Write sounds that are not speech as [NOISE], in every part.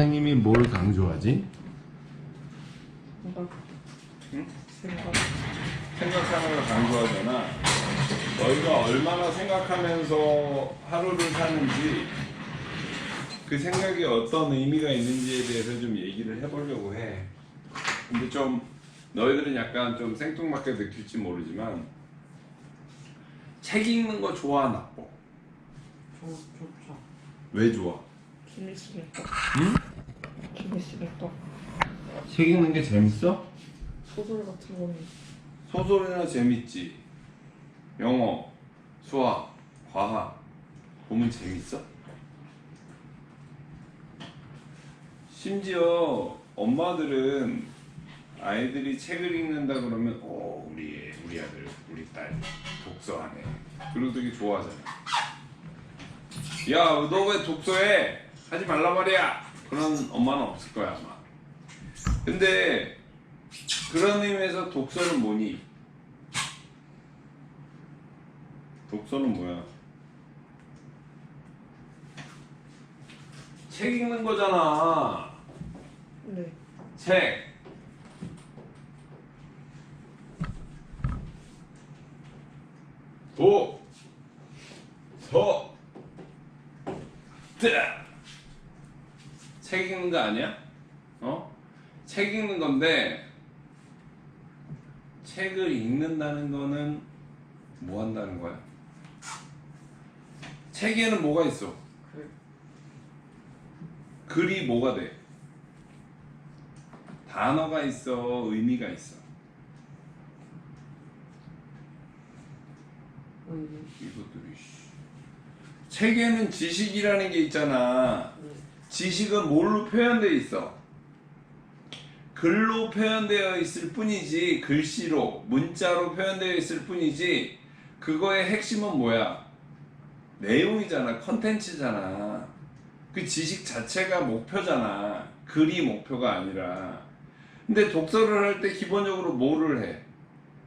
선생님이 뭘 강조하지? 생각. 응? 생각. 생각하는 걸 강조하잖아. 너희가 얼마나 생각하면서 하루를 사는지 그 생각이 어떤 의미가 있는지에 대해서 좀 얘기를 해보려고 해. 근데 좀 너희들은 약간 좀 생뚱맞게 느낄지 모르지만 책 읽는 거 좋아 나빠? 좋, 좋죠. 왜 좋아? 재밌으니까. 응? 재밌으니까. 책 읽는 게 재밌어? 소설 같은 거는 소설이나 재밌지. 영어, 수학, 과학 보면 재밌어? 심지어 엄마들은 아이들이 책을 읽는다 그러면 어 우리 애, 우리 아들, 우리 딸 독서하네. 그리고 되게 좋아하잖아. 야, 너 왜 독서해? 하지 말라 말이야. 그런 엄마는 없을 거야 아마. 근데 그런 의미에서 독서는 뭐니? 독서는 뭐야? 책 읽는 거잖아. 네. 책. 도. 서. 뜨. 책 읽는 거 아니야? 어? 책 읽는 건데 책을 읽는다는 거는 뭐 한다는 거야? 책에는 뭐가 있어? 그 글이 뭐가 돼? 단어가 있어, 의미가 있어. 음, 이것들이. 씨. 책에는 지식이라는 게 있잖아. 네. 지식은 뭘로 표현되어 있어? 글로 표현되어 있을 뿐이지, 글씨로, 문자로 표현되어 있을 뿐이지, 그거의 핵심은 뭐야? 내용이잖아, 컨텐츠잖아. 그 지식 자체가 목표잖아. 글이 목표가 아니라. 근데 독서를 할 때 기본적으로 뭐를 해?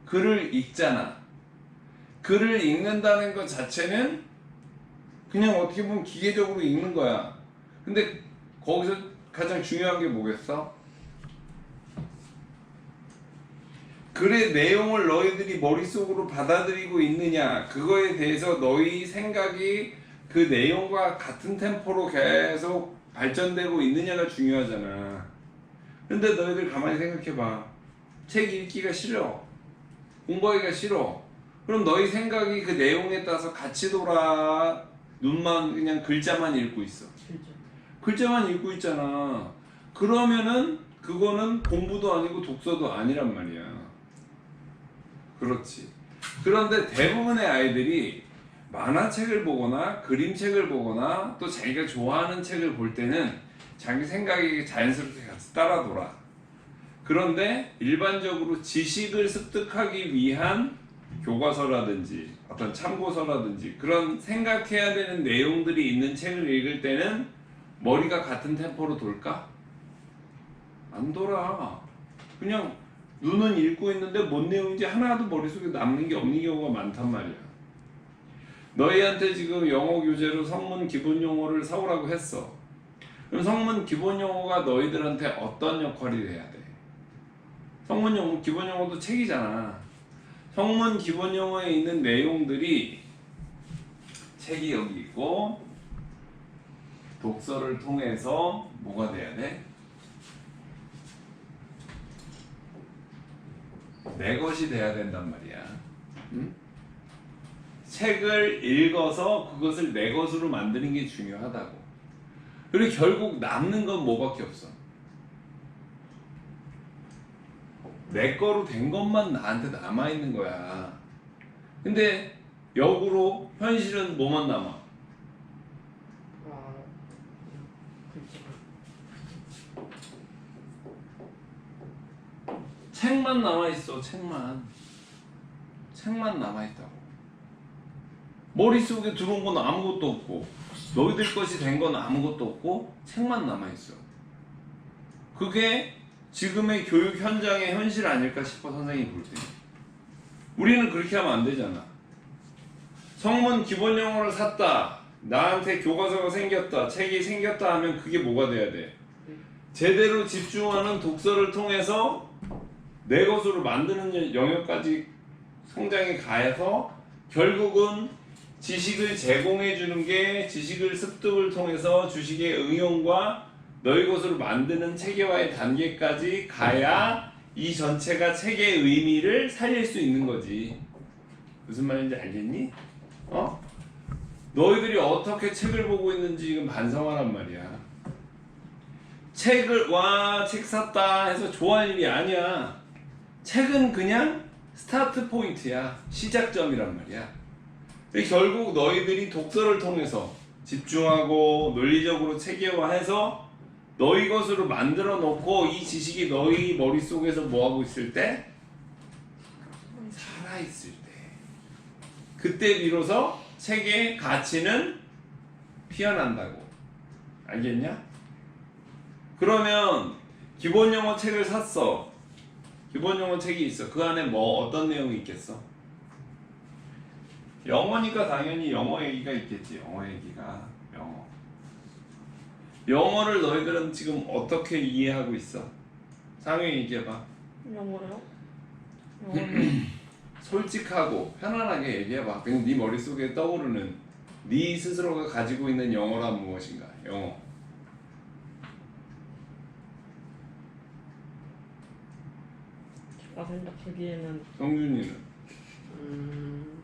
글을 읽잖아. 글을 읽는다는 것 자체는 그냥 어떻게 보면 기계적으로 읽는 거야. 근데 거기서 가장 중요한 게 뭐겠어? 글의 내용을 너희들이 머릿속으로 받아들이고 있느냐? 그거에 대해서 너희 생각이 그 내용과 같은 템포로 계속 발전되고 있느냐가 중요하잖아. 근데 너희들 가만히 생각해봐. 책 읽기가 싫어. 공부하기가 싫어. 그럼 너희 생각이 그 내용에 따라서 같이 돌아. 눈만 그냥 글자만 읽고 있어. 진짜. 글자만 읽고 있잖아. 그러면은 그거는 공부도 아니고 독서도 아니란 말이야. 그렇지. 그런데 대부분의 아이들이 만화책을 보거나 그림책을 보거나 또 자기가 좋아하는 책을 볼 때는 자기 생각이 자연스럽게 같이 따라 돌아. 그런데 일반적으로 지식을 습득하기 위한 교과서라든지 어떤 참고서라든지 그런 생각해야 되는 내용들이 있는 책을 읽을 때는 머리가 같은 템포로 돌까? 안 돌아. 그냥 눈은 읽고 있는데 뭔 내용인지 하나도 머릿속에 남는 게 없는 경우가 많단 말이야. 너희한테 지금 영어 교재로 성문 기본 용어를 사오라고 했어. 그럼 성문 기본 용어가 너희들한테 어떤 역할이 돼야 돼? 성문 용어 기본 용어도 책이잖아. 성문 기본 용어에 있는 내용들이 책이 여기 있고 독서를 통해서 뭐가 돼야 돼? 내 것이 돼야 된단 말이야. 응? 책을 읽어서 그것을 내 것으로 만드는 게 중요하다고. 그리고 결국 남는 건 뭐밖에 없어. 내 거로 된 것만 나한테 남아 있는 거야. 근데 역으로 현실은 뭐만 남아? 아, 음, 글자. 책만 남아 있어. 책만. 책만 남아 있다고. 머릿속에 들어온 건 아무것도 없고 너희들 것이 된 건 아무것도 없고 책만 남아 있어. 그게 지금의 교육 현장의 현실 아닐까 싶어 선생님이 볼 때. 우리는 그렇게 하면 안 되잖아. 성문 기본 영어를 샀다. 나한테 교과서가 생겼다. 책이 생겼다 하면 그게 뭐가 돼야 돼? 네. 제대로 집중하는 독서를 통해서 내 것으로 만드는 영역까지 성장이 가해서 결국은 지식을 제공해 주는 게 지식을 습득을 통해서 주식의 응용과 너희 것으로 만드는 체계화의 단계까지 가야 이 전체가 책의 의미를 살릴 수 있는 거지. 무슨 말인지 알겠니? 어? 너희들이 어떻게 책을 보고 있는지 지금 반성하란 말이야. 책을 와 책 샀다 해서 좋아할 일이 아니야. 책은 그냥 스타트 포인트야. 시작점이란 말이야. 결국 너희들이 독서를 통해서 집중하고 논리적으로 체계화해서 너희 것으로 만들어 놓고 이 지식이 너희 머릿속에서 뭐 하고 있을 때 살아 있을 때 그때 비로소 책의 가치는 피어난다고. 알겠냐? 그러면 기본 영어 책을 샀어. 기본 영어 책이 있어. 그 안에 뭐 어떤 내용이 있겠어? 영어니까 당연히 영어 얘기가 있겠지. 영어 얘기가 영어. 영어를 너희들은 지금 어떻게 이해하고 있어? 상현 얘기해봐. [CLEARS THROAT] 영어요? 솔직하고 편안하게 얘기해봐. 그냥 네 머릿속에 떠오르는 네 스스로가 가지고 있는 영어란 무엇인가? 영어. 제가 생각하기에는 성준이는 음,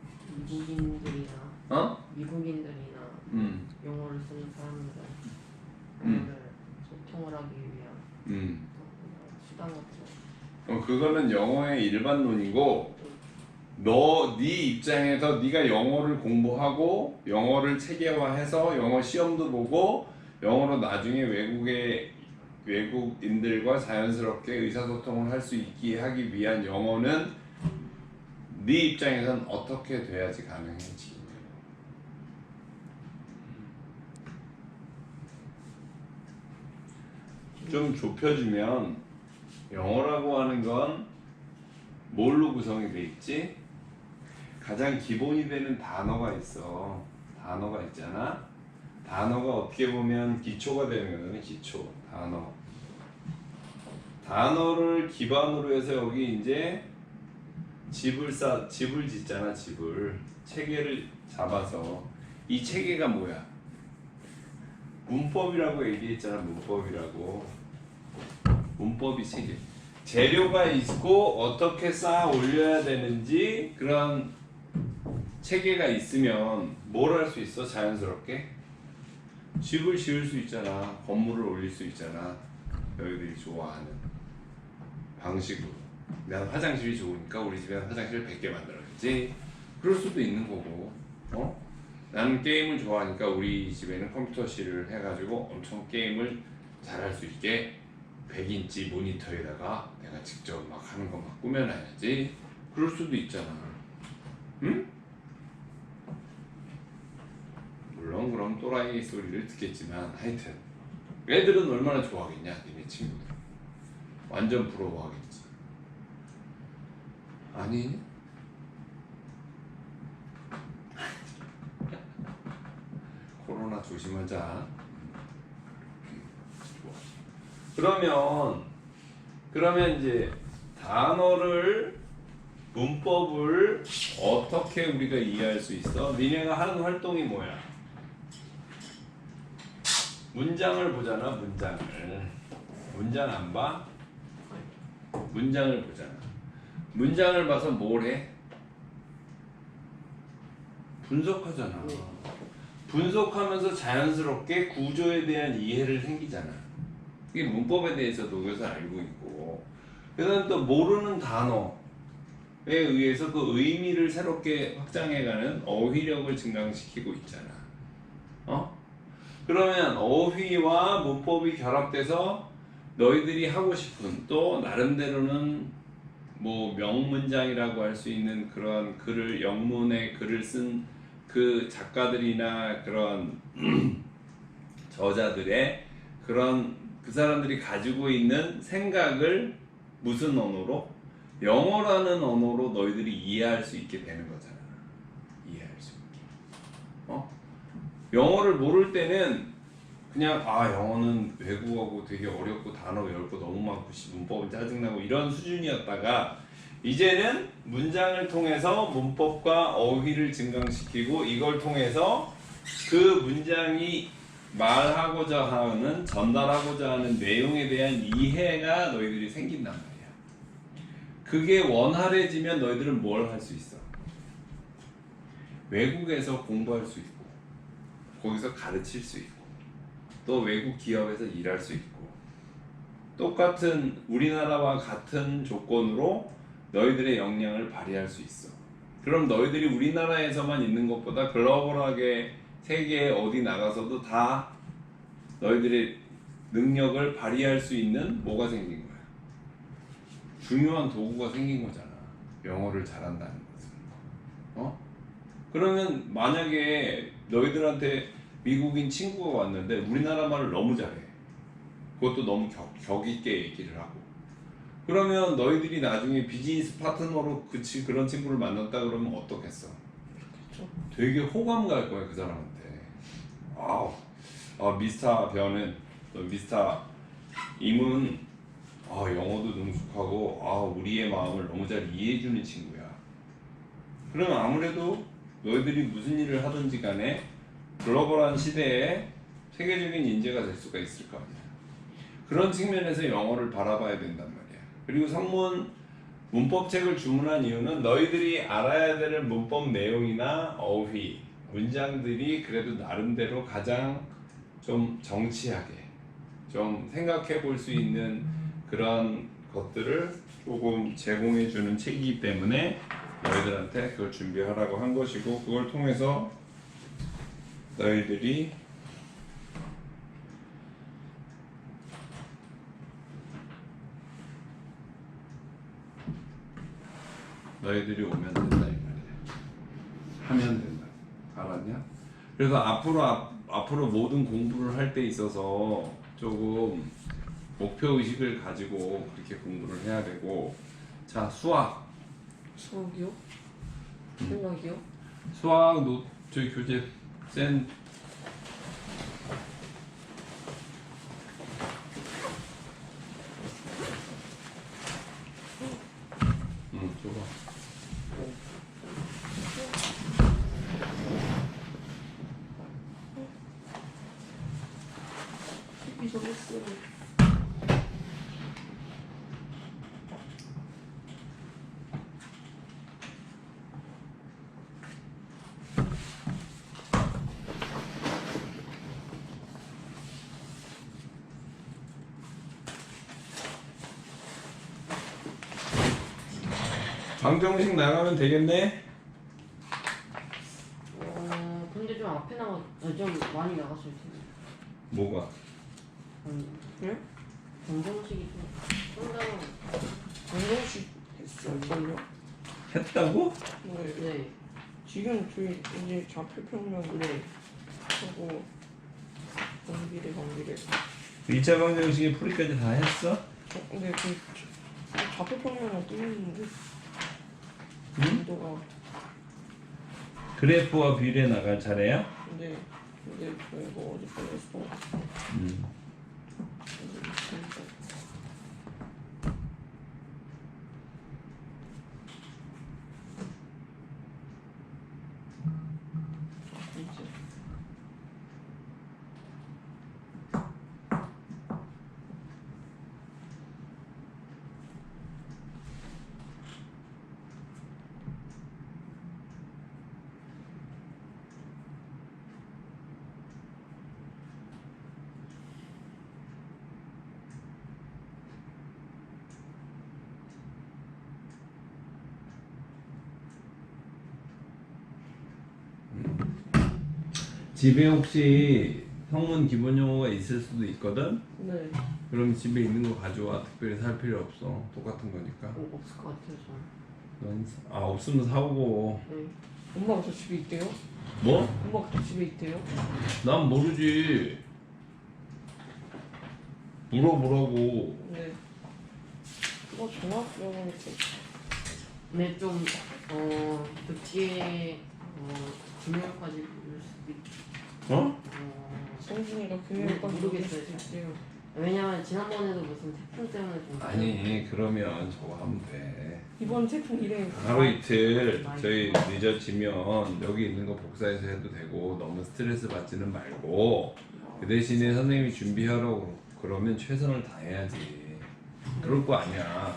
미국인들이나 어? 미국인들이나 음. 영어를 쓰는 사람들 음. 소통을 하기 위한 음. 수단 같은 어, 그거는 영어의 일반론이고 너 네 입장에서 네가 영어를 공부하고 영어를 체계화해서 영어 시험도 보고 영어로 나중에 외국의 외국인들과 자연스럽게 의사소통을 할 수 있게 하기 위한 영어는 네 입장에선 어떻게 돼야지 가능해지? 좀 좁혀지면 영어라고 하는 건 뭘로 구성이 돼 있지? 가장 기본이 되는 단어가 있어. 단어가 있잖아. 단어가 어떻게 보면 기초가 되는 거는 기초, 단어. 단어를 기반으로 해서 여기 이제 집을 쌓, 집을 짓잖아, 집을. 체계를 잡아서. 이 체계가 뭐야? 문법이라고 얘기했잖아, 문법이라고. 문법이 체계. 재료가 있고 어떻게 쌓아 올려야 되는지 그런 체계가 있으면 뭘 할 수 있어 자연스럽게 집을 지을 수 있잖아. 건물을 올릴 수 있잖아. 너희들이 좋아하는 방식으로. 난 화장실이 좋으니까 우리 집에 화장실 100개 만들어야지. 그럴 수도 있는 거고. 어? 나는 게임을 좋아하니까 우리 집에는 컴퓨터실을 해가지고 엄청 게임을 잘할 수 있게 100인치 모니터에다가 내가 직접 막 하는 거 막 꾸며놔야지. 그럴 수도 있잖아. 응? 물론 그럼 또라이 소리를 듣겠지만 하여튼 애들은 얼마나 좋아하겠냐 니네 친구들 완전 부러워하겠지 아니 [LAUGHS] 코로나 조심하자 좋아. 그러면 그러면 이제 단어를 문법을 어떻게 우리가 이해할 수 있어? 니네가 하는 활동이 뭐야? 문장을 보잖아, 문장을. 문장 안 봐? 문장을 보잖아. 문장을 봐서 뭘 해? 분석하잖아. 분석하면서 자연스럽게 구조에 대한 이해를 생기잖아. 이게 문법에 대해서 녹여서 알고 있고, 그 다음 또 모르는 단어에 의해서 그 의미를 새롭게 확장해가는 어휘력을 증강시키고 있잖아. 어? 그러면 어휘와 문법이 결합돼서 너희들이 하고 싶은 또 나름대로는 뭐 명문장이라고 할 수 있는 그런 글을 영문의 글을 쓴 그 작가들이나 그런 [CLEARS THROAT] 저자들의 그런 그 사람들이 가지고 있는 생각을 무슨 언어로 영어라는 언어로 너희들이 이해할 수 있게 되는 거잖아. 이해할 수 있게. 어? 영어를 모를 때는 그냥 아 영어는 외국어고 되게 어렵고 단어 외울 거 너무 많고 씨, 문법은 짜증나고 이런 수준이었다가 이제는 문장을 통해서 문법과 어휘를 증강시키고 이걸 통해서 그 문장이 말하고자 하는 전달하고자 하는 내용에 대한 이해가 너희들이 생긴단 말이야. 그게 원활해지면 너희들은 뭘 할 수 있어? 외국에서 공부할 수 있고 거기서 가르칠 수 있고 또 외국 기업에서 일할 수 있고 똑같은 우리나라와 같은 조건으로 너희들의 역량을 발휘할 수 있어. 그럼 너희들이 우리나라에서만 있는 것보다 글로벌하게 세계 어디 나가서도 다 너희들의 능력을 발휘할 수 있는 뭐가 생긴 거야? 중요한 도구가 생긴 거잖아. 영어를 잘한다는 것은. 어? 그러면 만약에 너희들한테 미국인 친구가 왔는데 우리나라 말을 너무 잘해. 그것도 너무 격, 격 있게 얘기를 하고. 그러면 너희들이 나중에 비즈니스 파트너로 그 치, 그런 친구를 만났다 그러면 어떻겠어? 그쵸. 되게 호감 갈 거야 그 사람한테. 아우, 아, 미스터 변은 또 미스터 임은 아, 영어도 능숙하고 아, 우리의 마음을 너무 잘 이해해주는 친구야. 그러면 아무래도 너희들이 무슨 일을 하든지 간에 글로벌한 시대에 세계적인 인재가 될 수가 있을 거 아니야. 그런 측면에서 영어를 바라봐야 된단 말이야. 그리고 성문 문법책을 주문한 이유는 너희들이 알아야 되는 문법 내용이나 어휘, 문장들이 그래도 나름대로 가장 좀 정치하게 좀 생각해 볼 수 있는 그런 것들을 조금 제공해 주는 책이기 때문에 너희들한테 그걸 준비하라고 한 것이고 그걸 통해서 너희들이 너희들이 오면 된다 이 말이야. 하면 된다. 알았냐? 그래서 앞으로 앞, 앞으로 모든 공부를 할 때 있어서 조금 목표 의식을 가지고 그렇게 공부를 해야 되고 자 수학 수학이요? 생각이요? 수학 노 저희 교재 센 응, 줘봐. TV 저거 쓰고. 방정식 나가면 되겠네. 어 근데 좀 앞에 나가 아, 좀 많이 나갔을 텐데. 뭐가? 음, 예? 검정식이 좀 상당한. 방정식 했을걸요? 했다고? 네. 네. 지금 저희 이제 좌표평면 네. 하고 공비례 관비례 2차 방정식의 풀이까지 다 했어? 어, 근데 그 자- 좌표평면은 뚫리는데 응? 인도가 그래프와 비례 나갈 차례야? 근데 근데 저 이거 어디 보냈어 음. 집에 혹시 성문 기본 용어가 있을 수도 있거든? 네 그럼 집에 있는 거 가져와. 특별히 살 필요 없어. 똑같은 거니까. 어, 없을 것 같아요 저는. 넌, 아, 없으면 사오고. 네. 엄마가 저 집에 있대요? 뭐? 엄마가 저 집에 있대요? 난 모르지. 물어보라고. 네 그거 종합병원 근데 좀 어, 그 뒤에 어, 있. 어? 어, 성준이가 금요일 밤 모르겠어요. 왜냐면 지난번에도 무슨 태풍 때문에 좀 아니 그러면 저거 하면 돼. 이번 태풍 이래. 하루 이틀 저희 늦어지면 여기 있는 거 복사해서 해도 되고 너무 스트레스 받지는 말고 그 대신에 선생님이 준비하라고 그러면 최선을 다해야지. 그럴 거 아니야.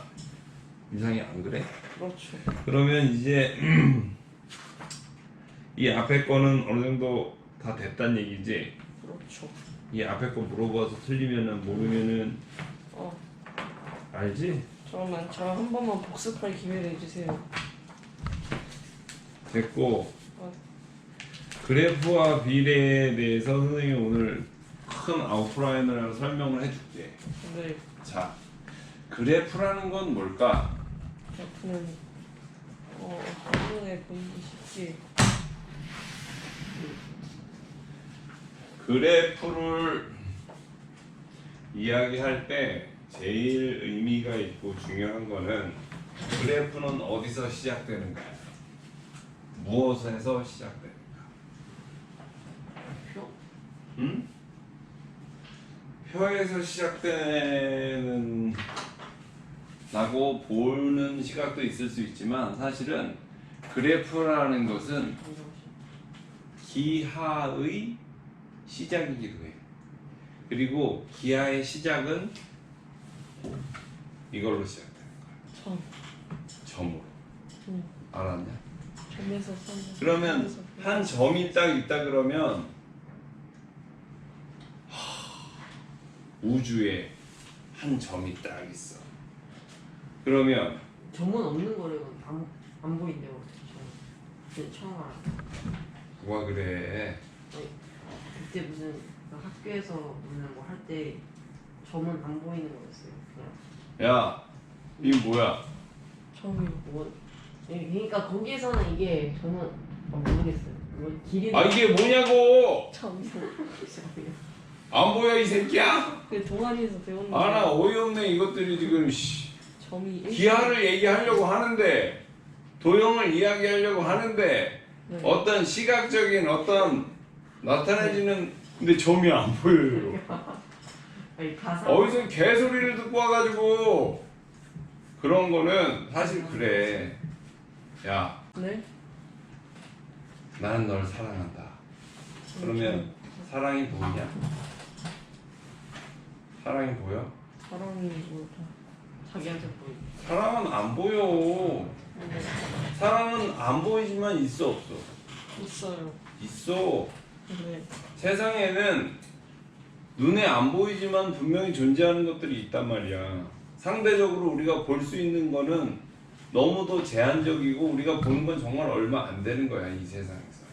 이상이 안 그래? 그렇죠. 그러면 이제 [CLEARS THROAT] 이 앞에 거는 어느 정도 다 됐단 얘기지. 그렇죠. 이 앞에 거 물어봐서 틀리면은 모르면은 어 알지? 잠깐만 저 한 번만 복습할 기회를 주세요. 됐고 어. 그래프와 비례에 대해서 선생님이 오늘 큰 아웃라인을 설명을 해줄게. 네. 자, 그래프라는 건 뭘까? 그는 어 한눈에 보이기 쉽게 그래프를 이야기할 때 제일 의미가 있고 중요한 거는 그래프는 어디서 시작되는가? 무엇에서 시작되는가? 표? 응? 표에서 시작되는 라고 보는 시각도 있을 수 있지만 사실은 그래프라는 것은 기하의 시작이기도 해. 그리고 기하의 시작은 이걸로 시작되는 거야. 점 점으로. 응. 알았냐? 점에서 선. 그러면 선에서 한 점이 딱 있다 그러면 하, 우주에 한 점이 딱 있어. 그러면 점은 없는 거래요. 안, 안 보인대요. 저 처음 알았어요. 누가 그래? 그때 무슨 그 학교에서 무슨 뭐 할 때 점은 안 보이는 거였어요. 그냥 야, 이거 뭐야? 점이 뭐 예, 그러니까 거기에서는 이게 저는 아, 모르겠어요. 뭐 길이는 아 이게 뭐냐고? 점이 [LAUGHS] 안 보여 이 새끼야? 그 동아리에서 배웠는데 아 나 어이없네 이것들이 지금 씨. 점이 일- 기하를 얘기하려고 하는데 도형을 이야기하려고 하는데 네. 어떤 시각적인 어떤 나타내지는 근데 점이 안 보여요. 아니 가사 어디서 개소리를 듣고 와가지고 그런 거는 사실 그래. 야, 네. 나는 널 사랑한다. 그러면 사랑이 보이냐? 사랑이 보여? 사랑이 뭘까? 자기한테 보이. 사랑은 안 보여. 네. 사랑은 안 보이지만 있어 없어? 있어요. 있어. 네. 세상에는 눈에 안 보이지만 분명히 존재하는 것들이 있단 말이야. 상대적으로 우리가 볼 수 있는 거는 너무도 제한적이고 우리가 보는 건 정말 얼마 안 되는 거야 이 세상에서.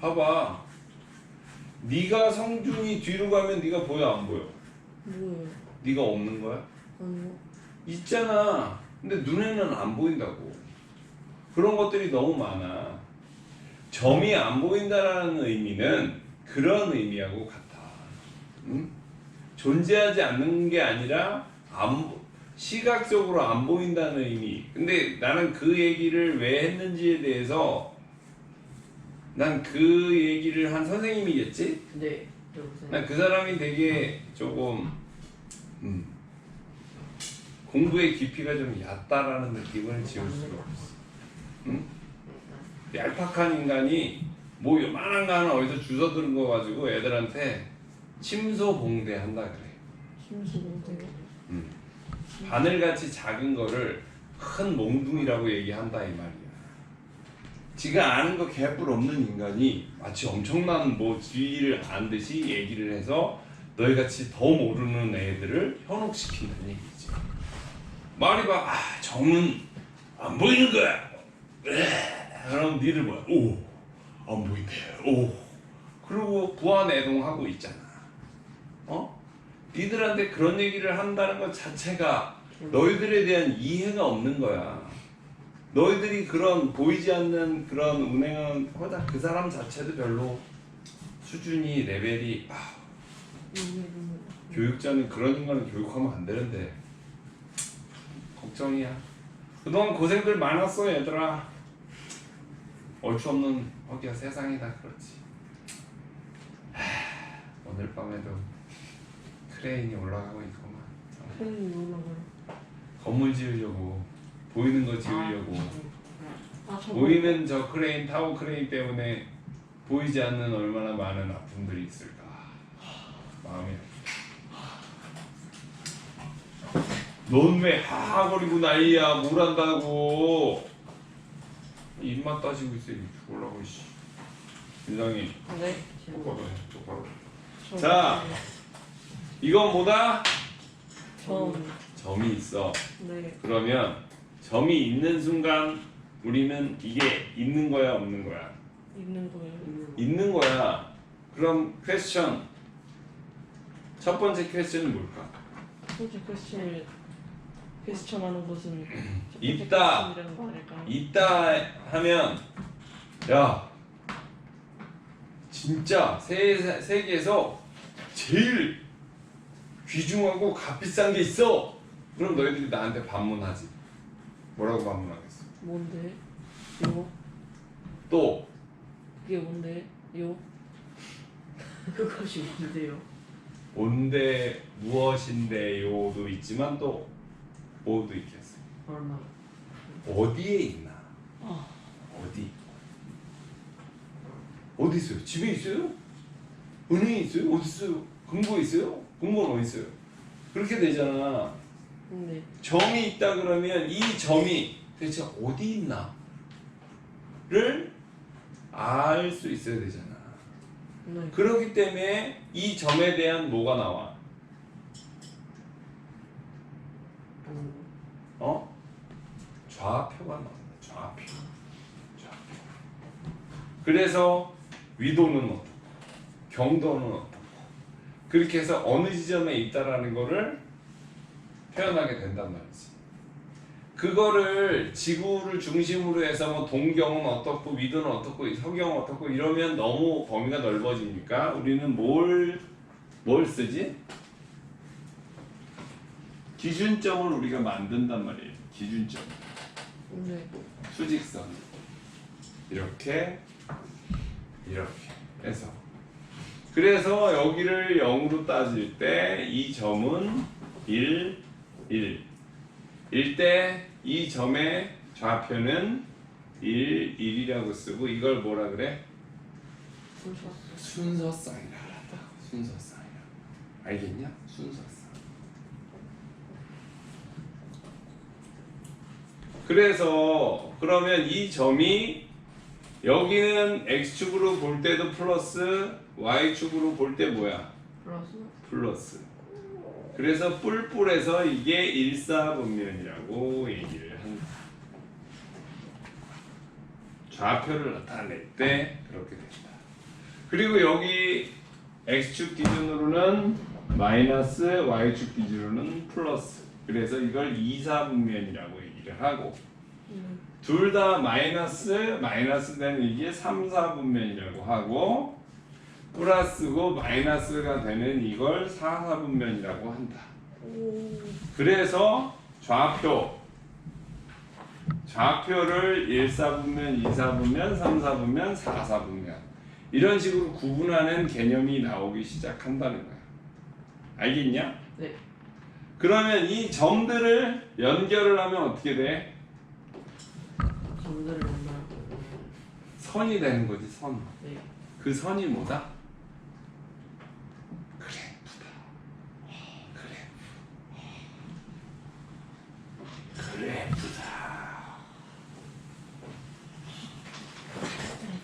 봐봐. 네가 성준이 뒤로 가면 네가 보여 안 보여? 뭐예요? 네가 없는 거야? 아니요. 있잖아. 근데 눈에는 안 보인다고. 그런 것들이 너무 많아. 점이 안 보인다라는 의미는 그런 의미하고 같아. 응? 존재하지 않는 게 아니라 안 보- 시각적으로 안 보인다는 의미. 근데 나는 그 얘기를 왜 했는지에 대해서 난 그 얘기를 한 선생님이겠지? 여기서 난그 사람이 되게 조금 음, 공부의 깊이가 좀 얕다라는 느낌을 지울 수가 없어. 응? 얄팍한 인간이 뭐 요만한 거 하나 어디서 주워 들은 거 가지고 애들한테 침소봉대 한다 그래. 심수봉대요. 음. 바늘같이 작은 거를 큰 몽둥이라고 얘기한다 이 말이야. 지가 아는 거 개뿔 없는 인간이 마치 엄청난 뭐 지위를 안 듯이 얘기를 해서 너희 같이 더 모르는 애들을 현혹시킨다는 얘기지. 말이 봐, 아 정은 안 보이는 거야. 에, 그럼 니들 뭐야? 오, 안 보인대. 오, 그리고 부안애동하고 있잖아. 어? 니들한테 그런 얘기를 한다는 것 자체가 너희들에 대한 이해가 없는 거야. 너희들이 그런 보이지 않는 그런 운행은 거다 그 사람 자체도 별로 수준이 레벨이 아, 교육자는 그런 인간을 교육하면 안 되는데 걱정이야. 그동안 고생들 많았어 얘들아. 얼추 없는 허기야 세상이다 그렇지. 하, 오늘 밤에도 크레인이 올라가고 있구만. 어, 팬이 올라가요. 건물 지으려고 보이는 거 지으려고 아, 저 보이는 저 크레인 타워 크레인 때문에 보이지 않는 얼마나 많은 아픔들이 있을까. 마음이. 넌왜 하하거리고 난리야 뭘 한다고 입맛 따지고 있어 이거 죽을라고 씨 윤상이 네. 똑바로 해 똑바로 저 자. 이건 뭐다? 전. 점이 있어 네. 그러면 점이 있는 순간 우리는 이게 있는 거야 없는 거야 있는 거예요. 있는 거야 그럼 퀘스천 첫 번째 퀘스천은 뭘까? 솔직히 퀘스천을 퀘스천하는 것은 [CLEARS THROAT] 있다. 있다 하면 야 진짜 세, 세계에서 제일 귀중하고 값비싼 게 있어 그럼 너희들이 나한테 반문하지 뭐라고 반문하겠어 뭔데? 요? 또 그게 뭔데? 요? [LAUGHS] 그것이 뭔데요? 온데 무엇인데요도 있지만 또 뭐도 있겠어 얼마? 어디에 있나? 아. 어디? 어디 있어요? 집에 있어요? 은행에 있어요? 어디 있어요? 금고에 있어요? 금고는 어디 있어요? 그렇게 되잖아. 네. 점이 있다 그러면 이 점이 대체 어디 있나를 알 수 있어야 되잖아. 네. 그렇기 때문에 이 점에 대한 뭐가 나와 어? 좌표가 나온다. 좌표. 좌표. 그래서 위도는 어떻고 경도는 어떻고 그렇게 해서 어느 지점에 있다라는 거를 표현하게 된단 말이지. 그거를 지구를 중심으로 해서 뭐 동경은 어떻고 위도는 어떻고 서경은 어떻고 이러면 너무 범위가 넓어지니까 우리는 뭘 뭘 쓰지? 기준점을 우리가 만든단 말이에요. 기준점. 네. 수직선 이렇게 이렇게 해서 그래서 여기를 0으로 따질 때 이 점은 1, 1 일때 이 점의 좌표는 1, 1이라고 쓰고 이걸 뭐라 그래? 순서. 순서쌍이라 한다 순서쌍이라 알겠냐? 순서쌍 그래서 그러면 이 점이 여기는 x축으로 볼 때도 플러스 y축으로 볼 때 뭐야? 플러스. 플러스. 그래서 뿔뿔해서 이게 일사분면이라고 얘기를 한다 좌표를 나타낼 때 그렇게 된다. 그리고 여기 x축 기준으로는 마이너스 y축 기준으로는 플러스. 그래서 이걸 이사분면이라고 얘기 를 하고 네. 둘다 마이너스 마이너스 되는 이게 3, 4분면이라고 하고 플러스고 마이너스가 되는 이걸 4, 4분면이라고 한다. 오. 그래서 좌표 좌표를 1, 4분면, 2, 4분면, 3, 4분면, 4, 4분면 이런 식으로 구분하는 개념이 나오기 시작한다는 거야. 알겠냐? 네. 그러면 이 점들을 연결을 하면 어떻게 돼? 점들을 만나고 선이 되는 거지 선. 네. 그 선이 뭐다? 그래프. 그래프다.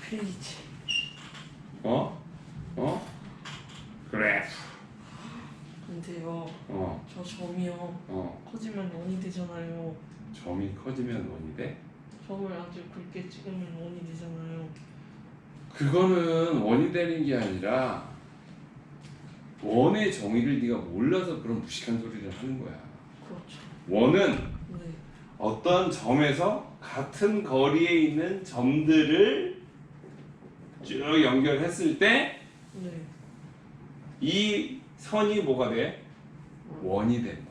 페이지. 어? 어? 그래프. 근데요. 어. 저 점이요. 어. 커지면 원이 되잖아요. 점이 커지면 원이 돼? 점을 아주 굵게 찍으면 원이 되잖아요. 그거는 원이 되는 게 아니라 원의 정의를 네가 몰라서 그런 무식한 소리를 하는 거야. 그렇죠. 원은 네. 어떤 점에서 같은 거리에 있는 점들을 쭉 연결했을 때이 네. 선이 뭐가 돼? 원이 된다.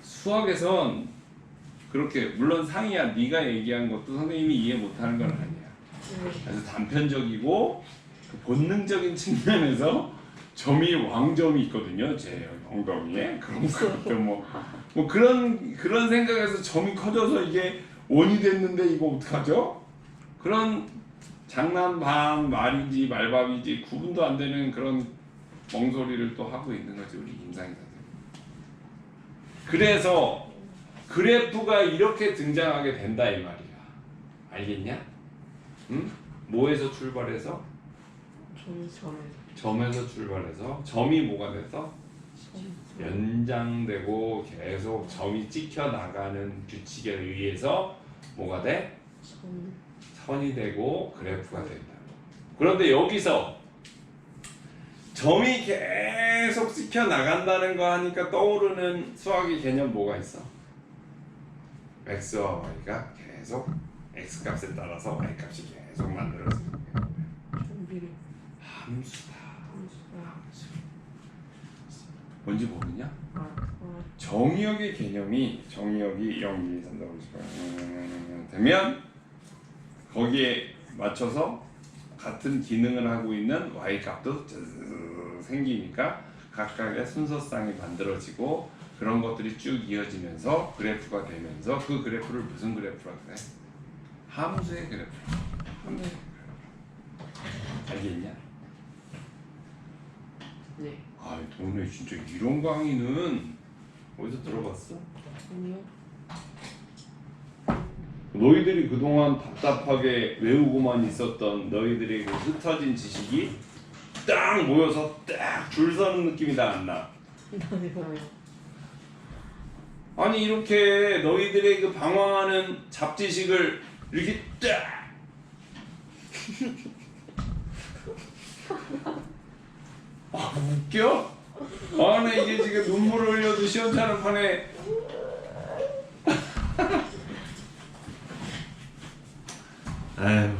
수학에선 그렇게 물론 상이야 네가 얘기한 것도 선생님이 이해 못하는 건 아니야. 네. 그래서 단편적이고 그 본능적인 측면에서 점이 왕점이 있거든요. 제 엉덩이에 그런 것도 뭐, 뭐 그런 그런 생각에서 점이 커져서 이게 원이 됐는데 이거 어떡하죠? 그런 장난 반 말인지 말밥인지 구분도 안 되는 그런 멍소리를 또 하고 있는 거지 우리 임상희 선생님. 그래서 그래프가 이렇게 등장하게 된다 이 말이야. 알겠냐? 응? 뭐에서 출발해서? 점에서 출발해서 점이 뭐가 돼서 연장되고 계속 점이 찍혀 나가는 규칙에 의해서 뭐가 돼? 선 선이 되고 그래프가 된다. 그런데 여기서 점이 계속 찍혀 나간다는 거 하니까 떠오르는 수학의 개념 뭐가 있어? X와 y가 계속 x 값에 따라서 y 값이 계속 만들어지는. 좀비를 함수다. 함수. 뭔지 모르냐? 아, 아, 정의역의 개념이 정의역이 0, 2, 3, 4, 5, 6, 되면 거기에 맞춰서 같은 기능을 하고 있는 y 값도 생기니까 각각의 순서쌍이 만들어지고 그런 것들이 쭉 이어지면서 그래프가 되면서 그 그래프를 무슨 그래프라 그래? 함수의 그래프. 함수의 그래프. 알겠냐? 네 아, 동네 진짜 이런 강의는 어디서 들어봤어? 아니요 너희들이 그동안 답답하게 외우고만 있었던 너희들의 그 흩어진 지식이 딱 모여서 딱 줄 서는 느낌이 다 안 나. [LAUGHS] 아니 이렇게 너희들의 그 방황하는 잡지식을 이렇게 딱! [LAUGHS] 아, 웃겨? 아, 나 이게 지금 눈물을 흘려도 시원찮은 판에. [LAUGHS] 아휴